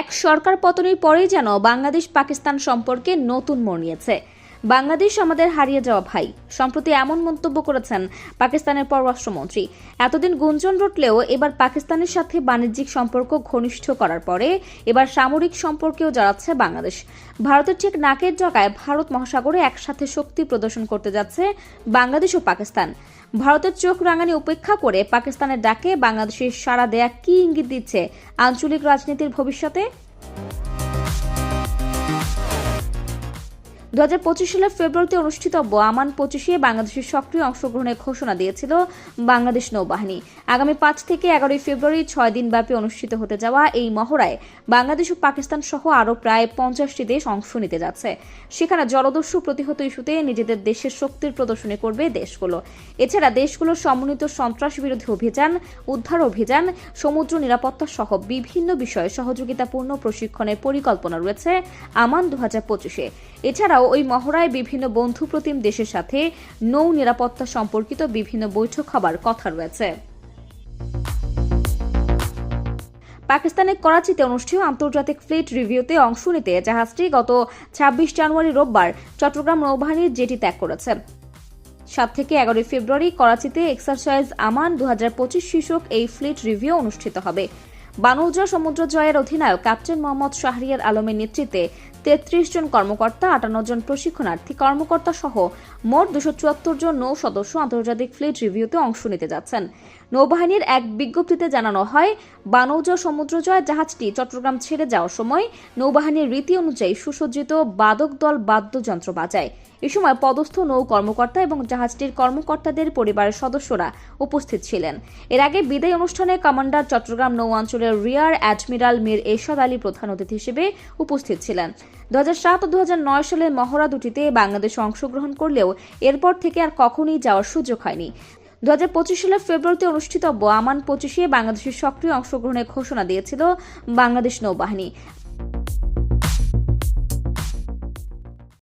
এক সরকার পতনের পরেই যেন বাংলাদেশ পাকিস্তান সম্পর্কে নতুন মোড় নিয়েছে। বাংলাদেশ আমাদের হারিয়ে যাওয়া ভাই। সম্প্রতি এমন মন্তব্য করেছেন পাকিস্তানের পররাষ্ট্রমন্ত্রী। এতদিন গুঞ্জন রটলেও এবার পাকিস্তানের সাথে বাণিজ্যিক সম্পর্ক ঘনিষ্ঠ করার পরে এবার সামরিক সম্পর্কেও জড়াচ্ছে বাংলাদেশ। ভারতের ঠিক নাকের জগায় ভারত মহাসাগরে একসাথে শক্তি প্রদর্শন করতে যাচ্ছে বাংলাদেশ ও পাকিস্তান। ভারতের চোখ রাঙানি উপেক্ষা করে পাকিস্তানের ডাকে বাংলাদেশের সাড়া দেয়া কি ইঙ্গিত দিচ্ছে? আঞ্চলিক রাজনীতির ভবিষ্যতে দু হাজার পঁচিশ সালের ফেব্রুয়ারিতে অনুষ্ঠিতব্য আমান পঁচিশে বাংলাদেশের সক্রিয় অংশগ্রহণের ঘোষণা দিয়েছিল বাংলাদেশ নৌবাহিনী। আগামী পাঁচ থেকে এগারোই ফেব্রুয়ারি ছয় দিনব্যাপী অনুষ্ঠিত হতে যাওয়া এই মহড়ায় বাংলাদেশ ও পাকিস্তান সহ আরও প্রায় পঞ্চাশটি দেশ অংশ নিতে যাচ্ছে। সেখানে জলদস্যু প্রতিহত ইস্যুতে নিজেদের দেশের শক্তির প্রদর্শনী করবে দেশগুলো। এছাড়া দেশগুলোর সমন্বিত সন্ত্রাস বিরোধী অভিযান, উদ্ধার অভিযান, সমুদ্র নিরাপত্তা সহ বিভিন্ন বিষয়ে সহযোগিতাপূর্ণ প্রশিক্ষণের পরিকল্পনা রয়েছে আমান দু হাজার পঁচিশে। এছাড়াও ওই মহড়ায় বিভিন্ন বন্ধু প্রতিম দেশের সাথে নৌ নিরাপত্তা সম্পর্কিত বিভিন্ন বৈঠক হবার কথা রয়েছে। পাকিস্তানের করাচিতে অনুষ্ঠেয় আন্তর্জাতিক ফ্লিট রিভিউতে অংশ নিতে জাহাজটি গত ছাব্বিশ জানুয়ারি রোববার চট্টগ্রাম নৌবাহিনীর জেটি ত্যাগ করেছে। সাত থেকে এগারোই ফেব্রুয়ারি করাচিতে এক্সারসাইজ আমান দু হাজার পঁচিশ শীর্ষক এই ফ্লিট রিভিউ অনুষ্ঠিত হবে। বানৌজা সমুদ্র জয়ের অধিনায়ক ক্যাপ্টেন মোহাম্মদ শাহরিয়ার আলমের নেতৃত্বে তেত্রিশ জন কর্মকর্তা, আটান্ন জন প্রশিক্ষণার্থী কর্মকর্তা সহ মোট দুশো চুয়াত্তর জন নৌ সদস্য আন্তর্জাতিক ফ্লিট রিভিউতে অংশ নিতে যাচ্ছেন। নৌবাহিনীর এক বিজ্ঞপ্তিতে জানানো হয়, বানৌজা সমুদ্রজয় জাহাজটি চট্টগ্রাম ছেড়ে যাওয়ার সময় নৌবাহিনীর রীতি অনুযায়ী সুসজ্জিত বাদক দল বাদ্যযন্ত্র বাজায়। এ সময় পদস্থ নৌ কর্মকর্তা এবং জাহাজটির কর্মকর্তাদের পরিবারের সদস্যরা উপস্থিত ছিলেন। এর আগে বিদায় অনুষ্ঠানে কমান্ডার চট্টগ্রাম নৌ অঞ্চলের রিয়ার অ্যাডমিরাল মীর এরশাদ আলী প্রধান অতিথি হিসেবে উপস্থিত ছিলেন। দু হাজার সাত ও দু সালের মহড়া দুটিতে বাংলাদেশ অংশগ্রহণ করলেও এরপর থেকে আর কখনই যাওয়ার সুযোগ হয়নি। দু হাজার পঁচিশ সালের ফেব্রুয়ারিতে অনুষ্ঠিতব্য আমান পঁচিশে বাংলাদেশের সক্রিয় অংশগ্রহণের ঘোষণা দিয়েছিল বাংলাদেশ নৌবাহিনী।